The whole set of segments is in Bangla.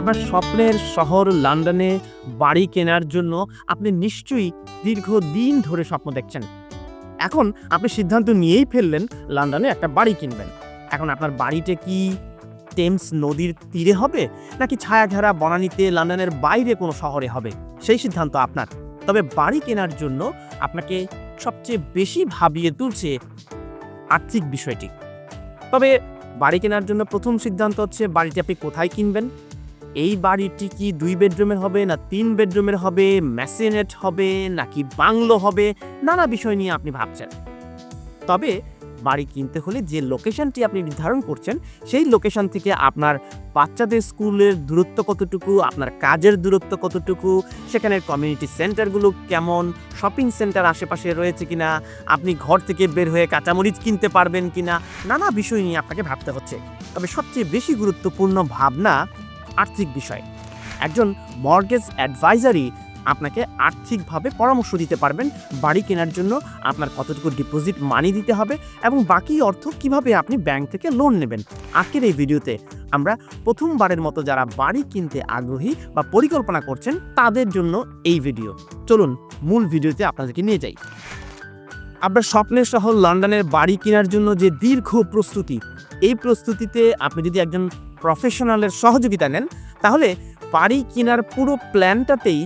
আপনার স্বপ্নের শহর লন্ডনে বাড়ি কেনার জন্য আপনি নিশ্চয়ই দীর্ঘদিন ধরে স্বপ্ন দেখছেন। এখন আপনি সিদ্ধান্ত নিয়েই ফেললেন লন্ডনে একটা বাড়ি কিনবেন। এখন আপনার বাড়িতে কি টেমস নদীর তীরে হবে, নাকি ছায়াঘেরা বনানীতে লন্ডনের বাইরে কোনো শহরে হবে? সেই সিদ্ধান্ত আপনার। তবে বাড়ি কেনার জন্য আপনাকে সবচেয়ে বেশি ভাবিয়ে তুলছে আর্থিক বিষয়টি। তবে বাড়ি কেনার জন্য প্রথম সিদ্ধান্ত হচ্ছে, বাড়িটি আপনি কোথায় কিনবেন? এই বাড়িটি কি দুই বেডরুমের হবে না তিন বেডরুমের হবে ম্যাসিনেট হবে নাকি বাংলো হবে? নানা বিষয় নিয়ে আপনি ভাবছেন। তবে বাড়ি কিনতে হলে যে লোকেশনটি আপনি নির্ধারণ করছেন, সেই লোকেশন থেকে আপনার বাচ্চাদের স্কুলের দূরত্ব কতটুকু, আপনার কাজের দূরত্ব কতটুকু সেখানের কমিউনিটি সেন্টারগুলো কেমন শপিং সেন্টার আশেপাশে রয়েছে কিনা, আপনি ঘর থেকে বের হয়ে কাঁচামরিচ কিনতে পারবেন কিনা, নানা বিষয় নিয়ে আপনাকে ভাবতে হচ্ছে। তবে সবচেয়ে বেশি গুরুত্বপূর্ণ ভাবনা আর্থিক বিষয়। একজন মর্গেজ অ্যাডভাইজারই আপনাকে আর্থিকভাবে পরামর্শ দিতে পারবেন, বাড়ি কেনার জন্য আপনার কতটুকু ডিপোজিট মানি দিতে হবে এবং বাকি অর্থ কীভাবে আপনি ব্যাংক থেকে লোন নেবেন। আজকের এই ভিডিওতে আমরা প্রথমবারের মতো যারা বাড়ি কিনতে আগ্রহী বা পরিকল্পনা করছেন, তাদের জন্য এই ভিডিও চলুন মূল ভিডিওতে আপনাদেরকে নিয়ে যাই। আপনার স্বপ্নের শহর লন্ডনের বাড়ি কেনার জন্য যে দীর্ঘ প্রস্তুতি, এই প্রস্তুতিতে আপনি যদি একজন প্রফেশনালের সহযোগিতা নেন, তাহলে বাড়ি কেনার পুরো প্ল্যানটাতেই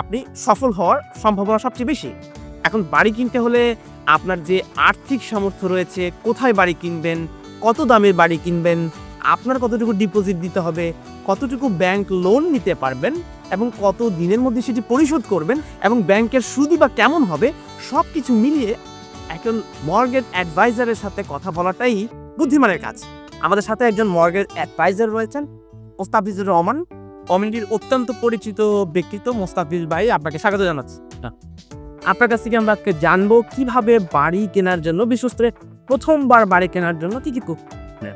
আপনি সফল হওয়ার সম্ভাবনা সবচেয়ে বেশি। এখন বাড়ি কিনতে হলে আপনার যে আর্থিক সামর্থ্য রয়েছে, কোথায় বাড়ি কিনবেন, কত দামের বাড়ি কিনবেন, আপনার কতটুকু ডিপোজিট দিতে হবে, কতটুকু ব্যাংক লোন নিতে পারবেন এবং কত দিনের মধ্যে সেটি পরিশোধ করবেন এবং ব্যাংকের সুদই বা কেমন হবে সব কিছু মিলিয়ে একজন মর্গেজ অ্যাডভাইজারের সাথে কথা বলাটাই বুদ্ধিমানের কাজ। আমাদের সাথে একজন মর্গেজ অ্যাডভাইজার রয়েছেন, মোস্তাফিজুর রহমান। কমিউনিটির অত্যন্ত পরিচিত ব্যক্তিত্ব মোস্তাফিজ ভাই, আপনাকে স্বাগত জানাচ্ছি। আপনার কাছ থেকে আমরা আজকে জানব কীভাবে বাড়ি কেনার জন্য বিশেষ করে প্রথমবার বাড়ি কেনার জন্য কি কি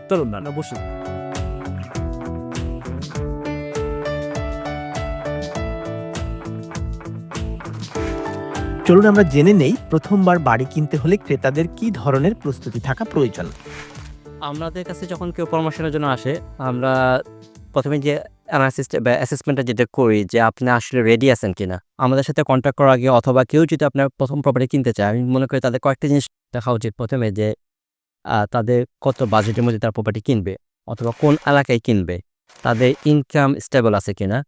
চলুন না বসুন চলুন আমরা জেনে নেই প্রথমবার বাড়ি কিনতে হলে ক্রেতাদের কি ধরনের প্রস্তুতি থাকা প্রয়োজন। আমাদের কাছে যখন কেউ পরামর্শের জন্য আসে, আমরা প্রথমে যে অ্যানালিসিস বা অ্যাসেসমেন্টটা যেটা করি যে আপনি আসলে রেডি আছেন কিনা, আমাদের সাথে কন্ট্যাক্ট করার আগে অথবা কেউ যদি আপনার প্রথম প্রপার্টি কিনতে চায়, আমি মনে করি তাদের কয়েকটা জিনিস দেখা উচিত প্রথমে যে তাদের কত বাজেটের মধ্যে তার প্রপার্টি কিনবে অথবা কোন এলাকায় কিনবে, তাদের ইনকাম স্টেবল আছে কিনা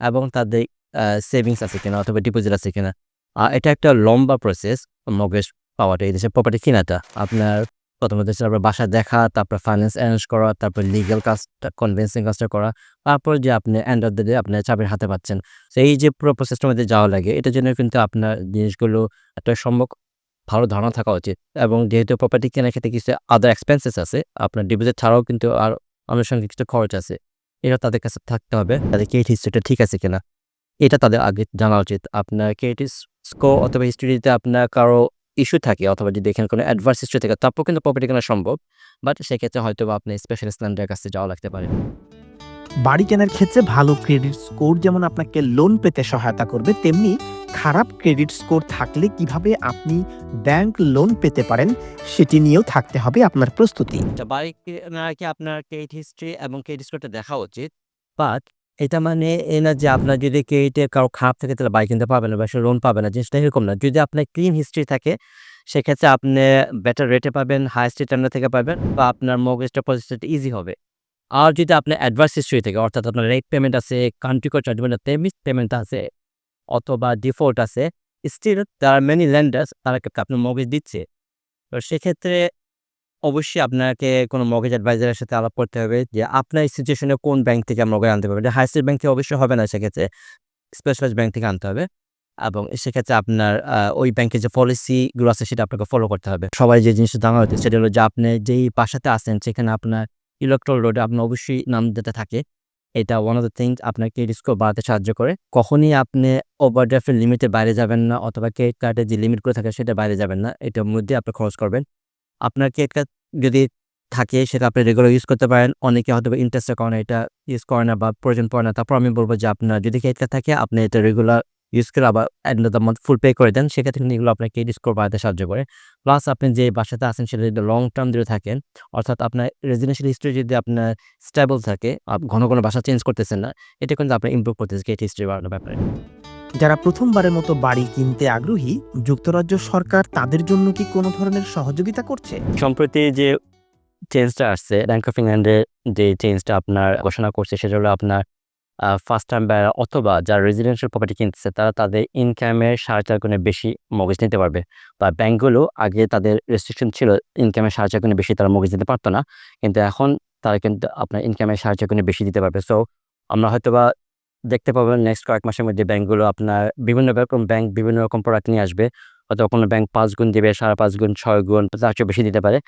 এবং তাদের সেভিংস আছে কিনা অথবা ডিপোজিট আছে কিনা। এটা একটা লম্বা প্রসেস মগেজ পাওয়াটা, এই দেশে প্রপার্টি কেনাটা। আপনার প্রথমত হচ্ছে আপনার বাসা দেখা, তারপর ফাইন্যান্স অ্যারেঞ্জ করা, তারপর লিগ্যাল কাজটা কনভিন্সিং কাজটা করা, তারপর যে আপনি এন্ড অফ দ্য ডে আপনার চাবির হাতে পাচ্ছেন। তো এই যে পুরো প্রসেসটার মধ্যে যাওয়া লাগে, এটার জন্য কিন্তু আপনার জিনিসগুলো একটা সম্ভব ভালো ধারণা থাকা উচিত। এবং যেহেতু প্রপার্টি কেনার ক্ষেত্রে কিছু আদার এক্সপেন্সেস আছে, আপনার ডিপোজিট ছাড়াও কিন্তু আর আনুষঙ্গিক কিছু খরচ আছে এটা তাদের কাছে থাকতে হবে, তাদের ক্রেডিট হিস্ট্রিটা ঠিক আছে কিনা, এটা তাদের আগে জানা উচিত। আপনার ক্রেডিট স্কোর অথবা হিস্ট্রিতে আপনার কারও ইস্যু থাকে অথবা যদি এখানে কোনো অ্যাডভার্স হিস্ট্রি থাকে তারপর কিন্তু প্রপার্টি কেনা সম্ভব। বাট সেক্ষেত্রে হয়তো বা আপনি স্পেশালিস্ট ল্যান্ডের কাছে যাওয়া লাগতে পারে। বাড়ি কেনার ক্ষেত্রে ভালো ক্রেডিট স্কোর যেমন আপনাকে লোন পেতে সহায়তা করবে তেমনি খারাপ ক্রেডিট স্কোর থাকলে কীভাবে আপনি ব্যাংক লোন পেতে পারেন সেটি নিয়েও থাকতে হবে আপনার প্রস্তুতি। বাড়ি কেনার কি আপনার ক্রেডিট হিস্ট্রি এবং ক্রেডিট স্কোরটা দেখা উচিত। বাট এটা মানে এ না যে আপনার যদি ক্রেডিটে কারও খারাপ থাকে তাহলে বাড়ি কিনতে পারবেন না বা সে লোন পাবে না, জিনিসটা এরকম না। যদি আপনার ক্লিন হিস্ট্রি থাকে, সেক্ষেত্রে আপনি বেটার রেটে পাবেন হাইস্ট রিটার্নের থেকে পাবেন বা আপনার মগেজটা প্রসেসটা ইজি হবে। আর যদি আপনার অ্যাডভার্স হিস্ট্রি থাকে, অর্থাৎ আপনার রেট পেমেন্ট আছে কান্ট্রি কোড চার্জমেন্ট পেমিস পেমেন্ট আছে অথবা ডিফল্ট আছে স্টিল তার মেনি ল্যান্ডার্স তারা আপনার মগেজ দিচ্ছে। তো সেক্ষেত্রে অবশ্যই আপনাকে কোনো মগেজ অ্যাডভাইজারের সাথে আলাপ করতে হবে যে আপনার সিচুয়েশনে কোন ব্যাংক থেকে মগেজ আনতে পারবে। হাইস্টেট ব্যাংক থেকে অবশ্যই হবে না, সেক্ষেত্রে স্পেশালাইজ ব্যাংক থেকে আনতে হবে এবং সেক্ষেত্রে আপনার ওই ব্যাংকের যে পলিসিগুলো আছে সেটা আপনাকে ফলো করতে হবে। সবাই যে জিনিসটা জানা হচ্ছে সেটা হলো যে আপনি যেই বাসাতে আছেন সেখানে আপনার ইলেকট্রল রোডে আপনার অবশ্যই নাম দিতে থাকে। এটা ওয়ান অফ দ্য থিংস আপনার ক্রেডিট বাড়াতে সাহায্য করে। কখনই আপনি ওভারড্রাফটের লিমিটের বাইরে যাবেন না অথবা ক্রেডিট কার্ডের যে লিমিটগুলো থাকে সেটা বাইরে যাবেন না। এটার মধ্যে আপনি খরচ করবেন। আপনার ক্রেডিট কার্ড যদি থাকে সেটা আপনি রেগুলার ইউজ করতে পারেন। অনেকে হয়তো ইন্টারেস্টের কারণে এটা ইউজ করে না বা প্রয়োজন পড়ে না। তারপর আমি বলব যে আপনার যদি ক্রেডিট কার্ড থাকে, আপনি এটা রেগুলার ইউজ করে আবার end of the month full pay করে দেন। সেক্ষেত্রে কিন্তু এগুলো আপনাকে ক্রেডিট স্কোর বাড়াতে সাহায্য করে। প্লাস আপনি যে বাসাতে আছেন সেটা যদি লং টার্ম ধরে থাকেন, অর্থাৎ আপনার রেজিডেন্সিয়াল হিস্ট্রি যদি আপনার স্টেবল থাকে ঘন ঘন বাসা চেঞ্জ করতেছেন না, এটা কিন্তু আপনার ইম্প্রুভ করতেছে ক্রেডিট হিস্ট্রি বাড়ানোর ব্যাপারে। যারা প্রথমবারের মতো বাড়ি কিনতে আগ্রহী, যুক্তরাজ্য সরকার তাদের জন্য কি কোনো ধরনের সহযোগিতা করছে? সম্প্রতি যে চেঞ্জটা আসছে ব্যাংক অফ ইংল্যান্ডের যে চেঞ্জটা আপনার ঘোষণা করছে, সেটা হলো আপনার ফার্স্ট টাইম বায়ার অথবা যারা রেজিডেন্সিয়াল প্রপার্টি কিনতেছে, তারা তাদের ইনকামের সাড়ে চার গুণে বেশি মগজ নিতে পারবে। বা ব্যাংকগুলো আগে তাদের রেস্ট্রিকশন ছিল ইনকামের সাড়ে চার গুণে বেশি তারা মগজ দিতে পারতো না। কিন্তু এখন তারা কিন্তু আপনার ইনকামের সাড়ে চার গুণে বেশি দিতে পারবে। সো আমরা হয়তো বা দেখতে পাবেন নেক্সট কয়েক মাসের মধ্যে ব্যাংকগুলো আপনার বিভিন্ন রকম ব্যাংক বিভিন্ন রকম প্রোডাক্ট নিয়ে আসবে। হয়তো কোনো ব্যাঙ্ক পাঁচ গুণ দিবে, সাড়ে পাঁচ গুণ, ছয় গুণ, তার চেয়ে বেশি দিতে পারে।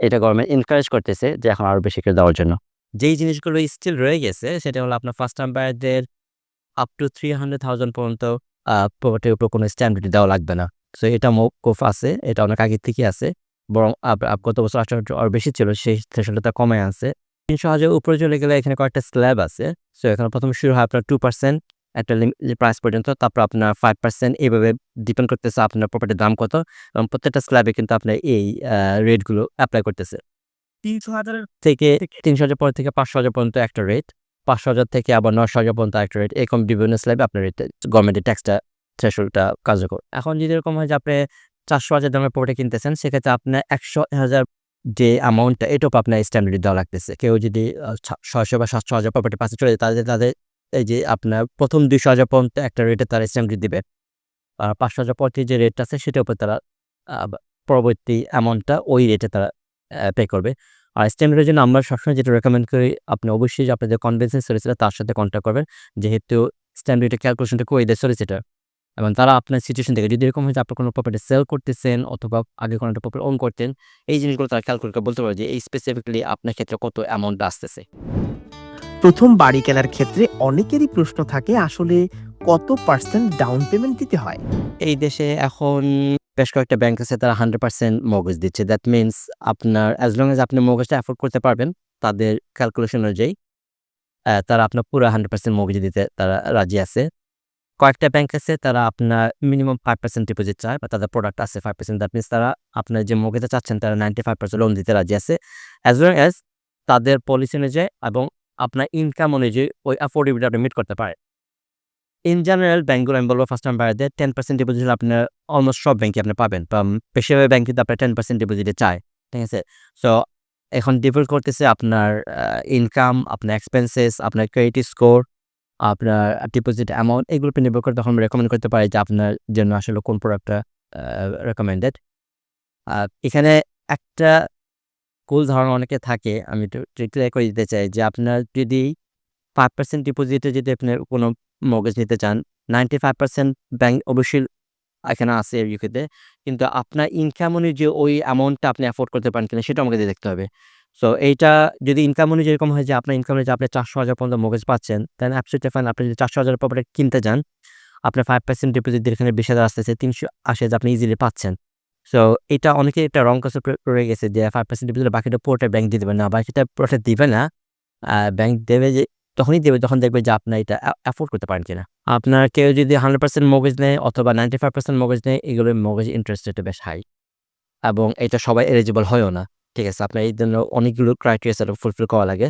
এটা গভর্নমেন্ট এনকারেজ করতেছে যে এখন আরও বেশি করে দেওয়ার জন্য। যেই জিনিসগুলো স্টিল রয়ে গেছে, সেটা হলো আপনার first time বায়ারদের up to three hundred thousand পর্যন্ত প্রপার্টির উপর কোনো স্ট্যাম্প ডিউটি দেওয়া লাগবে না। সো এটা মৌকুফ আছে, এটা অনেক আগের থেকে আছে। বরং গত বছর আঠারো আর বেশি ছিল, সেই থ্রেশলটা কমে আছে। তিনশো হাজার উপরে চলে গেলে এখানে কয়েকটা স্ল্যাব আছে। সো এখানে প্রথম শুরু হয় আপনার টু পার্সেন্ট একটা প্রাইস পর্যন্ত। তারপর আপনার ফাইভ পার্সেন্ট এইভাবে ডিপেন্ড করতেছে আপনার প্রপার্টির দাম কত। এবং প্রত্যেকটা স্ল্যাবে কিন্তু আপনার এই রেটগুলো অ্যাপ্লাই করতেছে। তিনশো হাজারের থেকে তিনশো হাজার পর থেকে পাঁচশো হাজার পর্যন্ত একটা রেট পাঁচশো হাজার থেকে আবার নশো হাজার পর্যন্ত একটা রেট এরকম বিভিন্ন স্ল্যাবে আপনার রেট গভর্নমেন্টের ট্যাক্সটা থ্রেশলটা কার্যকর। এখন যদি এরকম হয় যে আপনি চারশো হাজার দামের প্রপার্টি কিনতেছেন সেক্ষেত্রে আপনার একশো হাজার যে অ্যামাউন্টটা এটাও আপনার স্ট্যাম্প দেওয়া লাগতেছে। কেউ যদি ছয়শো বা সাতশো হাজার প্রপার্টি পাশে চলে যায় তাদের তাদের এই যে আপনার প্রথম দুইশো হাজার পর্যন্ত একটা রেটে তারা স্ট্যাম্প ডিউটি দিবে। আর পাঁচশো হাজার পর থেকে যে রেটটা আছে, সেটার উপর তারা পরবর্তী অ্যামাউন্টটা ওই রেটে তারা পে করবে। আর স্ট্যান্ডার্ডের জন্য আমরা সবসময় যেটা রেকমেন্ড করি, আপনি অবশ্যই যে আপনার যে কনভেন্সেন সলিসিটার তার সাথে কন্ট্যাক্ট করবেন। যেহেতু স্ট্যান্ডার্ডের ক্যালকুলেশনটা করে দেয় সলিসিটার এবং তারা আপনার সিচুয়েশন থেকে যদি এরকম হয় যে আপনার কোনো প্রপার্টি সেল করতেছেন অথবা আগে কোনো একটা প্রপার্টি ওন করতেন এই জিনিসগুলো তারা ক্যালকুলেট করে বলতে পারে যে এই স্পেসিফিকলি আপনার ক্ষেত্রে কত অ্যামাউন্ট আসতেছে। প্রথম বাড়ি কেনার ক্ষেত্রে অনেকেরই প্রশ্ন থাকে আসলে কত পার্সেন্ট ডাউন পেমেন্ট দিতে হয়? এই দেশে এখন বেশ কয়েকটা ব্যাংক আছে তারা হান্ড্রেড পার্সেন্ট মগজ দিচ্ছে। দ্যাট মিনস আপনার অ্যাজ লং এজ আপনি মগজটা অ্যাফোর্ড করতে পারবেন তাদের ক্যালকুলেশন অনুযায়ী তারা আপনার পুরো হান্ড্রেড পার্সেন্ট মগজ দিতে তারা রাজি আছে। কয়েকটা ব্যাংক আছে, তারা আপনার মিনিমাম ফাইভ পার্সেন্ট ডিপোজিট চায় বা তাদের প্রোডাক্ট আছে ফাইভ পার্সেন্ট দ্যাট মিনস তারা আপনার যে মগজটা চাচ্ছেন, তারা নাইনটি ফাইভ পার্সেন্ট লোন দিতে রাজি আছে। অ্যাজ ওয়েল অ্যাজ তাদের পলিসি অনুযায়ী এবং আপনার ইনকাম অনুযায়ী ওই অ্যাফোর্ডেবিলিটি আপনি মিট করতে পারে ইন জেনারেল ব্যাঙ্কগুলো আমি বলব ফার্স্ট টাইম বাড়াতে টেন পার্সেন্ট ডিপোজিট আপনার অলমোস্ট সব ব্যাঙ্কে আপনি পাবেন। বা পেশাদার ব্যাংক কিন্তু আপনার টেন পার্সেন্ট ডিপোজিটে চায়, ঠিক আছে? সো এখন ডিপোজিট করতেছে আপনার ইনকাম আপনার এক্সপেন্সেস আপনার ক্রেডিট স্কোর আপনার ডিপোজিট অ্যামাউন্ট এগুলো উপর নির্ভর করে তখন রেকমেন্ড করতে পারি যে আপনার জন্য আসলে কোন প্রোডাক্টটা রেকমেন্ডেড এখানে একটা ভুল ধারণা অনেকে থাকে, আমি একটু ক্লিয়ার করে দিতে চাই যে আপনার যদি ফাইভ পার্সেন্ট ডিপোজিটে যদি আপনার কোনো মগজ নিতে চান নাইনটি ফাইভ পার্সেন্ট ব্যাংক অবশ্যই এখানে আছে ইউকেতে, কিন্তু আপনার ইনকাম অনুযায়ী ওই অ্যামাউন্টটা আপনি অ্যাফোর্ড করতে পারেন কিনা সেটা আমাকে দেখতে হবে। সো এইটা যদি ইনকাম অনুযায়ী এরকম হয় যে আপনার ইনকাম অনুযায়ী আপনি চারশো হাজার পর্যন্ত মগজ পাচ্ছেন দেন অ্যাপসুটে ফাইন আপনি যদি চারশো হাজার প্রপার্টি কিনতে যান, আপনার ফাইভ পার্সেন্ট ডিপোজিট এখানে বিশ হাজার আসতেছে, তিনশো আশি হাজার আপনি ইজিলি পাচ্ছেন। সো এটা অনেকে একটা রং কাছে রয়ে গেছে যে ফাইভ পার্সেন্ট ডিপোজিট বাকিটা পুরোটা ব্যাংক দিয়ে দেবে না বাকিটা পুরোটা দিবে না। ব্যাংক দেবে যে, তখনই দেবে যখন দেখবে যে আপনার এটা অ্যাফোর্ড করতে পারেন কিনা। আপনার কেউ যদি হান্ড্রেড পার্সেন্ট মগজ নেয় অথবা নাইনটি ফাইভ পার্সেন্ট মগজ নেয়, এগুলোর মগজ ইন্টারেস্ট রেটটা বেশ হাই এবং এটা সবাই এলিজিবল হয়ও না। ঠিক আছে, আপনার এই জন্য অনেকগুলো ক্রাইটেরিয়া সেটা ফুলফিল করা লাগে।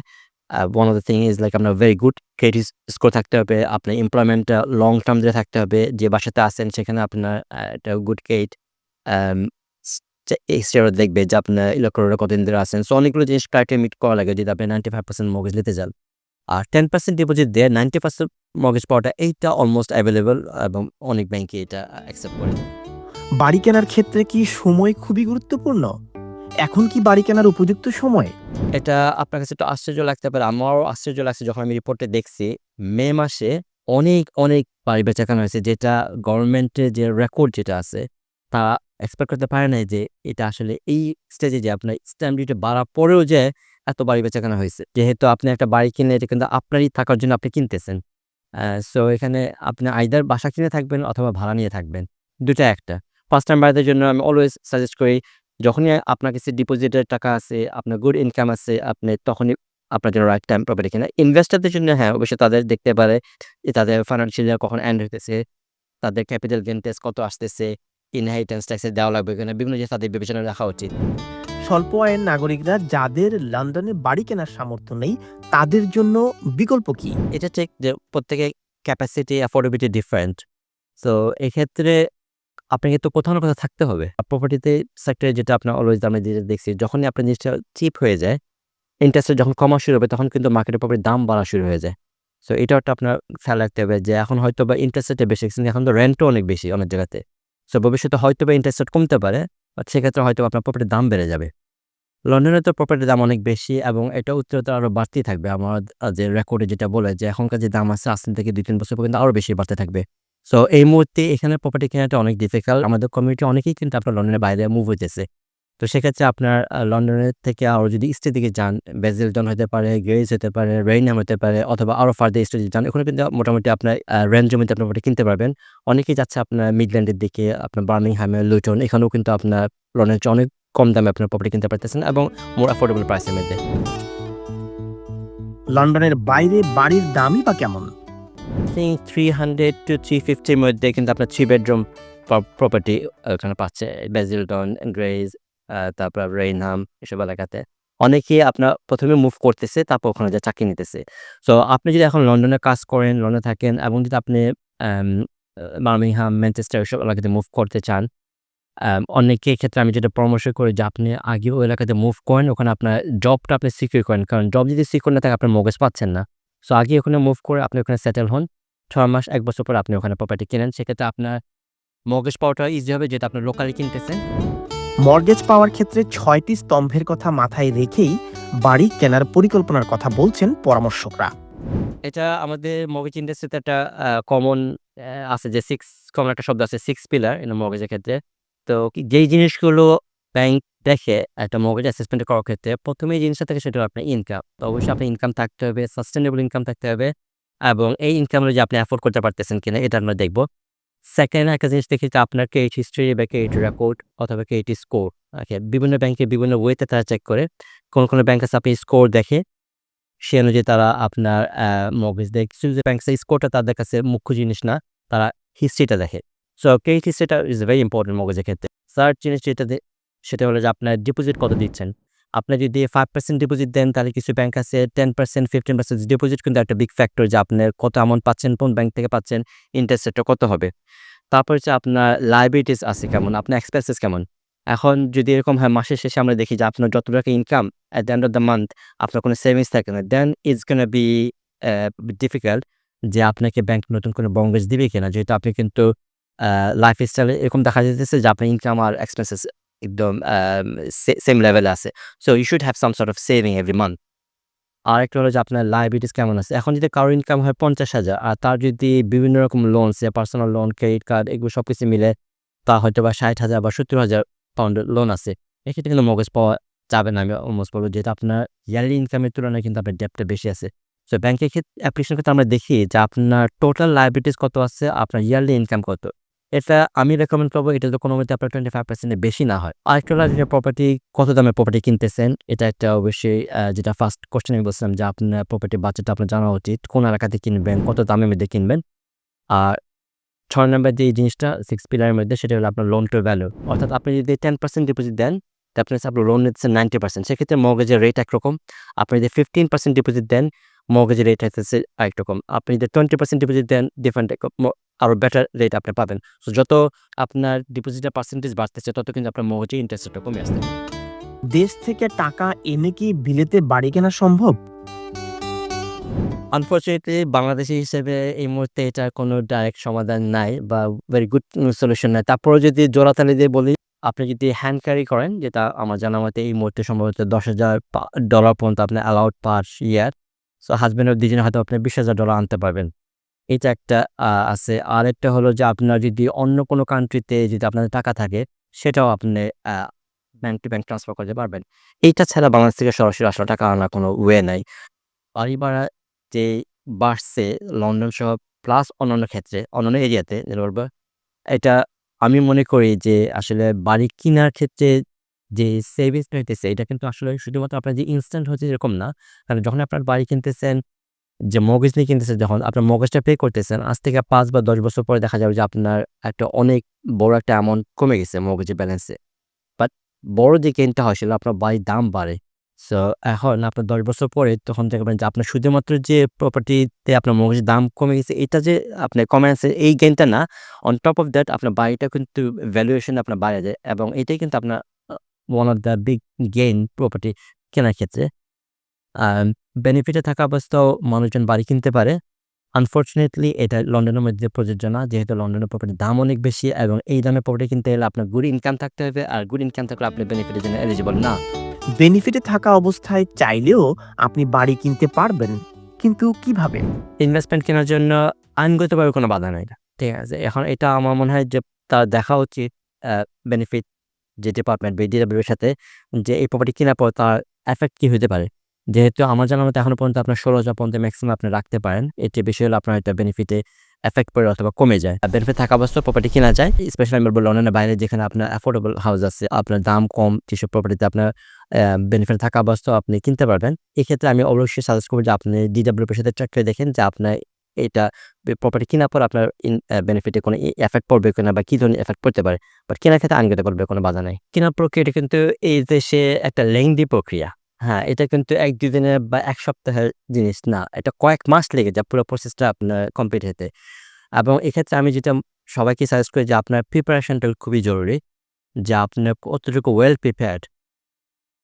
One of the thing is like আপনার ভেরি গুড ক্রেডিট স্কোর থাকতে হবে, আপনার এমপ্লয়মেন্টটা লং টার্ম ধরে থাকতে হবে, যে বাসাতে আছেন সেখানে আপনার একটা গুড ক্রেডিট এক্সট্রা দেখবে যে আপনার ইলেকট্রোরে কতদিন ধরে আছেন। সো অনেকগুলো জিনিস ক্রাইটেরিয়া মিট করা লাগে যদি আপনি নাইনটি ফাইভ পার্সেন্ট মগজ নিতে যান। আর টেন পার্সেন্ট ডিপোজিট দিয়ে নাইনটি পার্সেন্ট মগজ পাওয়াটা এইটা অলমোস্ট অ্যাভেলেবল এবং অনেক ব্যাংকে এটা অ্যাকসেপ্ট করে। বাড়ি কেনার ক্ষেত্রে কি সময় খুবই গুরুত্বপূর্ণ? এখন কি বাড়ি কেনার উপযুক্ত সময়? এটা আপনার কাছে একটু আশ্চর্য লাগতে পারে, আমারও আশ্চর্য লাগছে যখন আমি রিপোর্টে দেখছি, মে মাসে অনেক অনেক বাড়ি বেচাকেনা হয়েছে, যেটা গভর্নমেন্টের যে রেকর্ড যেটা আছে, তা এক্সপেক্ট করতে পারে না যে এটা আসলে এই স্টেজে যে আপনার স্ট্যাম্প ডিউটি বাড়া পরেও যে এত বাড়ি বেচাকেনা হয়েছে। যেহেতু আপনি একটা বাড়ি কিনে এটা কিন্তু আপনারই থাকার জন্য আপনি কিনতেছেন। সো এখানে আপনি আইদার বাসা কিনে থাকবেন অথবা ভাড়া নিয়ে থাকবেন দুটা একটা। ফার্স্ট টাইম বাড়িতে জন্য আমি অলওয়েজ সাজেস্ট করি যখনই আপনার কাছে ডিপোজিটের টাকা আছে আপনার গুড ইনকাম আছে আপনি তখনই আপনার জন্য রাইট টাইম প্রপার্টি কেনা। ইনভেস্টারদের জন্য হ্যাঁ অবশ্যই তাদের দেখতে পারে যে তাদের ফাইন্যান্সিয়াল কখন এন্ড হইতেছে তাদের ক্যাপিটাল গেন টেস্ট কত আসতেছে ইনহেরিটেন্স ট্যাক্সে দেওয়া লাগবে কিনা বিভিন্ন জিনিস তাদের বিবেচনা রাখা উচিত। স্বল্প আয়ের নাগরিকরা যাদের লন্ডনে বাড়ি কেনার সামর্থ্য নেই তাদের জন্য বিকল্প কি? এটা ঠিক যে প্রত্যেকের ক্যাপাসিটি অ্যাফোর্ডেবিলিটি ডিফারেন্ট তো এক্ষেত্রে আপনাকে তো কোথাও না কোথাও থাকতে হবে। প্রপার্টিতে সেক্টরে যেটা আপনার অলওয়েজ যেটা দেখছি, যখনই আপনার জিনিসটা চিপ হয়ে যায় ইন্টারেস্ট যখন কমা শুরু হবে, তখন কিন্তু মার্কেটের প্রপার্টির দাম বাড়া শুরু হয়ে যায়। সো এটাও একটা আপনার খেয়াল রাখতে হবে যে, এখন হয়তো বা ইন্টারেস্ট বেশি, কিন্তু এখন তো রেন্টও অনেক বেশি অনেক জায়গাতে। সো ভবিষ্যতে হয়তো বা ইন্টারেস্ট কমতে পারে বাট সেক্ষেত্রে হয়তো আপনার প্রপার্টির দাম বেড়ে যাবে। লন্ডনে তো প্রপার্টির দাম অনেক বেশি এবং এটা উত্তরোত্তর আরও বাড়তেই থাকবে। আমার যে রেকর্ডে যেটা বলে যে, এখনকার যে দাম আছে, আজ থেকে দুই তিন বছর পর্যন্ত আরও বেশি বাড়তে থাকবে। সো এই মুহূর্তে এখানে প্রপার্টি কেনাটা অনেক ডিফিকাল্ট আমাদের কমিউনিটি অনেকেই কিন্তু আপনার লন্ডনের বাইরে মুভ হইতেছে। তো সেক্ষেত্রে আপনার লন্ডনের থেকে আরও যদি ইস্টের দিকে যান বেজিলটন হতে পারে গ্রেজ হতে পারে রেইনাম হতে পারে, অথবা আরও ফার্দার ইস্টে যান ওখানে কিন্তু মোটামুটি আপনার রেঞ্জ জমিতে আপনার প্রপার্টি কিনতে পারবেন। অনেকেই যাচ্ছে আপনার মিডল্যান্ডের দিকে, আপনার বার্মিংহামে লুটন এখানেও কিন্তু আপনার লন্ডনের অনেক কম দামে আপনার প্রপার্টি কিনতে পারতেছেন এবং মোর অ্যাফোর্ডেবল প্রাইসের মধ্যে। লন্ডনের বাইরে বাড়ির দামই বা কেমন? থ্রি হান্ড্রেড টু থ্রি ফিফটির মধ্যে কিন্তু আপনার থ্রি বেডরুম প্রপার্টি ওখানে পাচ্ছে। বেজিলটন গ্রেজ তারপর রেইনহাম এসব এলাকাতে। অনেকেই আপনার প্রথমে মুভ করতেছে তারপর ওখানে যা চাকরি নিতেছে। সো আপনি যদি এখন লন্ডনে কাজ করেন লন্ডনে থাকেন এবং যদি আপনি বার্মিংহাম ম্যানচেস্টার এসব এলাকাতে মুভ করতে চান আম, অনেকের ক্ষেত্রে আমি যেটা পরামর্শ করি যে আপনি আগে ওই এলাকাতে মুভ করেন ওখানে আপনার জবটা আপনি সিকিউর করেন। কারণ জব যদি সিকিউর না থাকে আপনার মগজ পাচ্ছেন না। সো আগে ওখানে মুভ করে আপনি ওখানে সেটেল হন। ছয় মাস এক বছর পর আপনি ওখানে প্রপার্টি কেনেন। সেক্ষেত্রে আপনার মগজ পাওয়াটা ইজি হবে যেটা আপনি লোকালি কিনতেছেন। মর্গেজ পাওয়ার ক্ষেত্রে ছয়টি স্তম্ভের কথা মাথায় রেখেই বাড়ি কেনার পরিকল্পনার কথা বলছেন পরামর্শকরা। এটা আমাদের মগজ ইন্ডাস্ট্রিতে একটা কমন আছে যে সিক্স কমন একটা শব্দ আছে সিক্স পিলার ইন মগজের ক্ষেত্রে। তো যেই জিনিসগুলো ব্যাংক দেখে একটা মগজ অ্যাসেসমেন্ট করার ক্ষেত্রে প্রথমে এই জিনিসটা থাকে সেটা আপনার ইনকাম তো অবশ্যই আপনার ইনকাম থাকতে হবে সাস্টেনেবল ইনকাম থাকতে হবে এবং এই ইনকামগুলো যে আপনি অ্যাফোর্ড করতে পারতেছেন কিনা এটা আমরা দেখব। সেকেন্ড একটা জিনিস দেখি যে আপনার ক্রেডিট হিস্ট্রি বা ক্রেডিট রেকর্ড অথবা ক্রেডিট স্কোর ওকে বিভিন্ন ব্যাংকে বিভিন্ন ওয়েতে তারা চেক করে। কোন কোন ব্যাংক আছে আপনি স্কোর দেখে সে অনুযায়ী তারা আপনার মগজ দেয়। কিছু যে ব্যাংক স্কোরটা তাদের কাছে মুখ্য জিনিস না তারা হিস্ট্রিটা দেখে। সো ক্রেডিট হিস্ট্রিটা ইজ ভেরি ইম্পর্টেন্ট মগজের ক্ষেত্রে। থার্ড জিনিস যেটা সেটা হলো যে আপনার ডিপোজিট কত দিচ্ছেন। আপনি যদি ফাইভ পার্সেন্ট ডিপোজিট দেন, তাহলে কিছু ব্যাংক আছে ten percent fifteen percent deposit কিন্তু একটা বিগ ফ্যাক্টর যে আপনার কত অ্যামাউন্ট পাচ্ছেন, কোন ব্যাংক থেকে পাচ্ছেন ইন্টারেস্ট রেটটা কত হবে। তারপর হচ্ছে আপনার লাইবিলিটিস আছে কেমন, আপনার এক্সপেন্সেস কেমন। এখন যদি এরকম হয়, মাসের শেষে আমরা দেখি যে আপনার যত টাকা income at the end of the month আপনার কোনো সেভিংস থাকে না। Then it's gonna be difficult যে আপনাকে ব্যাংক নতুন করে বঙ্গেজ দিবে কিনা। যেহেতু আপনি কিন্তু লাইফ স্টাইলে এরকম দেখা যেতেছে যে আপনার ইনকাম আর এক্সপেন্সেস একদম সেম লেভেলে আছে। So you should have some sort of saving every month আর একটা হলো যে আপনার লাইবিলিটিস কেমন আছে? এখন যদি কারোর ইনকাম হয় পঞ্চাশ হাজার, আর তার যদি বিভিন্ন রকম লোন সে পার্সোনাল লোন ক্রেডিট কার্ড এগুলো সব কিছু মিলে তা হয়তো বা ষাট হাজার বা সত্তর হাজার পাউন্ডের লোন আছে। এক্ষেত্রে কিন্তু মগজ পাওয়া যাবে না, আমি অলমোস্ট বলব যেহেতু আপনার ইয়ারলি ইনকামের তুলনায় কিন্তু আপনার ডেপটা বেশি আছে। সো ব্যাংকের ক্ষেত্রে অ্যাপ্লিকেশন ক্ষেত্রে আমরা দেখি যে আপনার টোটাল লাইবিলিটিস কত আছে, আপনার ইয়ারলি ইনকাম কত? এটা আমি রেকমেন্ড করব, এটা কোনো মতে আপনার টোয়েন্টি ফাইভ পার্সেন্টের বেশি না হয়। আরেকটা হলো প্রপার্টি কত দামে প্রপার্টি কিনতেছেন? এটা একটা অবশ্যই যেটা ফার্স্ট কোশ্চেন আমি বলছিলাম যে আপনার প্রপার্টি বাজেট আপনার জানা উচিত। কোন এলাকাতে কিনবেন? কত দামের মধ্যে কিনবেন? আর ছয় নম্বর যে জিনিসটা সিক্স পিলারের মধ্যে, সেটা হলো আপনার লোন টু ভ্যালু অর্থাৎ আপনি যদি টেন পার্সেন্ট ডিপোজিট দেন তো আপনি লোন নিচ্ছেন নাইনটি পার্সেন্ট সেক্ষেত্রে মগজের রেট একরকম। আপনি যদি ফিফটিন পার্সেন্ট ডিপোজিট দেন মগেজের রেট হচ্ছে আরেক রকম আপনি যদি টোয়েন্টি পার্সেন্ট ডিপোজিট দেন ডিফারেন্ট আরও বেটার রেট আপনি পাবেন। সো যত আপনার ডিপোজিটের পার্সেন্টেজ বাড়তেছে তত কিন্তু আপনার মগজের ইন্টারেস্টটা কমে আসছে দেশ থেকে টাকা এনে কি বিলেতে বাড়ি কেনা সম্ভব? আনফর্চুনেটলি বাংলাদেশি হিসেবে এই মুহূর্তে এটার কোনো ডাইরেক্ট সমাধান নাই বা ভেরি গুড সলিউশন নাই। তারপরেও যদি জোড়াতালি দিয়ে বলি আপনি যদি হ্যান্ড ক্যারি করেন যেটা আমার জানা মতে এই মুহূর্তে সম্ভবত দশ হাজার ডলার পর্যন্ত আপনি অ্যালাউড পার ইয়ার সো হাজব্যান্ডের দুজনে হয়তো আপনি বিশ হাজার ডলার আনতে পারবেন। এটা একটা আছে। আর একটা হলো যে আপনার যদি অন্য কোনো কান্ট্রিতে যদি আপনার টাকা থাকে, সেটাও আপনি ব্যাংক টু ব্যাংক ট্রান্সফার করতে পারবেন। এইটা ছাড়া বাংলাদেশ থেকে সরাসরি আসলে টাকা আনার কোনো ওয়ে নাই। বাড়ি ভাড়া যে বাড়ছে লন্ডন সহ প্লাস অন্যান্য ক্ষেত্রে, অন্যান্য এরিয়াতে এটা আমি মনে করি যে আসলে বাড়ি কেনার ক্ষেত্রে যে সেভিংসটা হইতেছে এটা কিন্তু আসলে শুধুমাত্র আপনার যে ইনস্ট্যান্ট হচ্ছে এরকম না। কারণ যখন আপনার বাড়ি কিনতেছেন যে মগজ নিয়ে কিনতেছে যখন আপনার মগজটা পে করতেছেন, আজ থেকে পাঁচ বা দশ বছর পরে দেখা যাবে যে আপনার একটা অনেক বড় একটা অ্যামাউন্ট কমে গেছে মগজের ব্যালেন্সে বাট বড় যে গেনটা হয় সেটা আপনার বাড়ির দাম বাড়ে। সো এখন আপনার দশ বছর পরে তখন দেখবেন যে আপনার শুধুমাত্র যে প্রপার্টিতে আপনার মগজের দাম কমে গেছে, এটা যে আপনার কমে আছে এই গেনটা না। অন টপ অফ দ্যাট আপনার বাড়িটা কিন্তু ভ্যালুয়েশন আপনার বাড়ে যায় এবং এটাই কিন্তু আপনার one of the big gain property কেনার ক্ষেত্রে। বেনিফিটে থাকা অবস্থাও মানুষজন বাড়ি কিনতে পারে। আনফর্চুনেটলি এটা লন্ডনের মধ্যে প্রযোজ্য না। যেহেতু লন্ডনের প্রপার্টির দাম অনেক বেশি এবং এই দামে প্রপার্টি কিনতে গেলে আপনার গুড ইনকাম থাকতে হবে আর গুড ইনকাম থাকলে আপনি বেনিফিটের জন্য এলিজিবল না। বেনিফিটে থাকা অবস্থায় চাইলেও আপনি বাড়ি কিনতে পারবেন, কিন্তু কীভাবে? ইনভেস্টমেন্ট কেনার জন্য আইনগতভাবে কোনো বাধা নাই। ঠিক আছে, এখন এটা আমার মনে হয় যে তার দেখা উচিত বেনিফিট যে ডিপার্টমেন্ট ডিডাব্লিউর সাথে যে এই প্রপার্টি কেনার পর তার এফেক্ট কী হতে পারে। যেহেতু আমার জানার মতো এখনও পর্যন্ত আপনার ষোলো হাজার পর্যন্ত ম্যাক্সিমাম আপনি রাখতে পারেন। এটি বেশি হলে আপনার এটা বেনিফিটে এফেক্ট পড়ে অথবা কমে যায়। আর বেনিফিট থাকা অবস্থা প্রপার্টি কেনা যায়। স্পেশালি আমি বলব লন্ডনের বাইরে যেখানে আপনার অ্যাফোর্ডেবল হাউস আছে, আপনার দাম কম, যেসব প্রপার্টিতে আপনার বেনিফিট থাকা অবস্থায় আপনি কিনতে পারবেন। এক্ষেত্রে আমি অবশ্যই সাজেস্ট করব যে আপনি ডিডাব্লিউপির সাথে ট্র্যাক করে দেখেন যে আপনার এটা প্রপার্টি কেনার পর আপনার বেনিফিটে কোনো এফেক্ট পড়বে কিনা বা কী ধরনের এফেক্ট পড়তে পারে। বাট কেনার ক্ষেত্রে আইনগত করবে কোনো বাধা নেই। কেনার প্রক্রিয়াটা কিন্তু এই দেশে একটা লেংদি প্রক্রিয়া। হ্যাঁ এটা কিন্তু এক, দুই দিনের বা এক সপ্তাহের জিনিস না। এটা কয়েক মাস লেগে যায় পুরো প্রসেসটা আপনার কমপ্লিট হতে। এবং এক্ষেত্রে আমি যেটা সবাইকে সাজেস্ট করি যে আপনার প্রিপারেশনটা খুবই জরুরি, যে আপনার কতটুকু ওয়েল প্রিপেয়ার্ড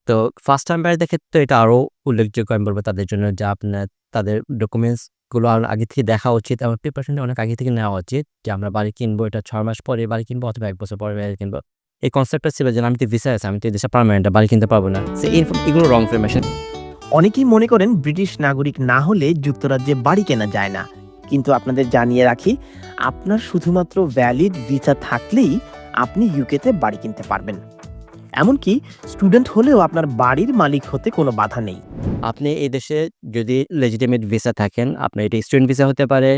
তো ফার্স্ট টাইম বাইরের ক্ষেত্রে এটা আরও উল্লেখযোগ্য আমি বলব তাদের জন্য যে আপনার তাদের ডকুমেন্টসগুলো আগে থেকে দেখা উচিত এবং প্রিপারেশনটা অনেক আগে থেকে নেওয়া উচিত। যে আমরা বাড়ি কিনবো, এটা ছয় মাস পরে বাড়ি কিনবো অথবা এক বছর পরে বাড়ি কিনবো। এই কনসেপ্টটা ছিল যে আমি তো ভিসা আছে আমি তো দেশে পারমানেন্ট বাড়ি কিনতে পারব না। সে এগুলো রং ইনফরমেশন অনেকেই মনে করেন ব্রিটিশ নাগরিক না হলে যুক্তরাজ্যে বাড়ি কেনা যায় না। কিন্তু আপনাদের জানিয়ে রাখি আপনার শুধুমাত্র ভ্যালিড ভিসা থাকলেই আপনি ইউকেতে বাড়ি কিনতে পারবেন। এমনকি স্টুডেন্ট হলেও আপনার বাড়ির মালিক হতে কোনো বাধা নেই। আপনি এই দেশে যদি লেজিটিমেট ভিসা থাকেন আপনার এটা স্টুডেন্ট ভিসা হতে পারে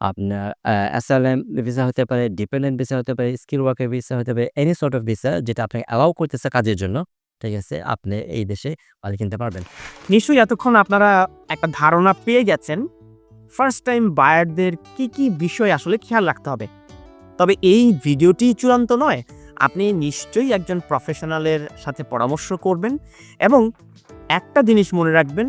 আপনার অ্যাসাইলাম ভিসা হতে পারে ডিপেন্ডেন্ট ভিসা হতে পারে স্কিল ওয়ার্কের ভিসা হতে পারে এনি সর্ট অফ ভিসা যেটা আপনাকে অ্যালাউ করতেছে কাজের জন্য, ঠিক আছে? আপনি এই দেশে বাড়ি কিনতে পারবেন। নিশ্চয়ই এতক্ষণ আপনারা একটা ধারণা পেয়ে গেছেন ফার্স্ট টাইম বায়ারদের কি কি বিষয় আসলে খেয়াল রাখতে হবে। তবে এই ভিডিওটি চূড়ান্ত নয়, আপনি নিশ্চয়ই একজন প্রফেশনালের সাথে পরামর্শ করবেন এবং একটা জিনিস মনে রাখবেন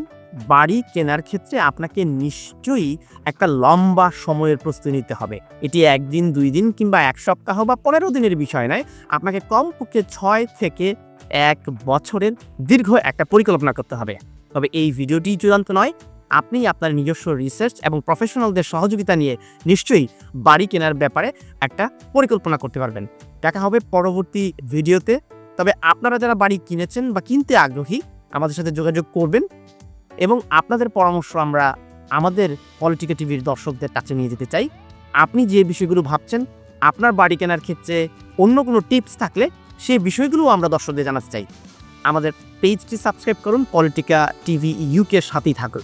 বাড়ি কেনার ক্ষেত্রে আপনাকে নিশ্চয়ই একটা লম্বা সময়ের প্রস্তুতি নিতে হবে। এটি একদিন, দুই দিন কিংবা এক সপ্তাহ বা পনেরো দিনের বিষয় নয়। আপনাকে কমপক্ষে ছয় থেকে এক বছরের দীর্ঘ একটা পরিকল্পনা করতে হবে। তবে এই ভিডিওটি চূড়ান্ত নয়। আপনি আপনার নিজস্ব রিসার্চ এবং প্রফেশনালদের সহযোগিতা নিয়ে নিশ্চয়ই বাড়ি কেনার ব্যাপারে একটা পরিকল্পনা করতে পারবেন। দেখা হবে পরবর্তী ভিডিওতে। তবে আপনারা যারা বাড়ি কিনেছেন বা কিনতে আগ্রহী, আমাদের সাথে যোগাযোগ করবেন। এবং আপনাদের পরামর্শ আমরা আমাদের পলিটিকা টিভির দর্শকদের কাছে নিয়ে যেতে চাই। আপনি যে বিষয়গুলো ভাবছেন, আপনার বাড়ি কেনার ক্ষেত্রে অন্য কোনো টিপস থাকলে সেই বিষয়গুলোও আমরা দর্শকদের জানাতে চাই। আমাদের পেজটি সাবস্ক্রাইব করুন পলিটিকা টিভি ইউকে সাথেই থাকুন।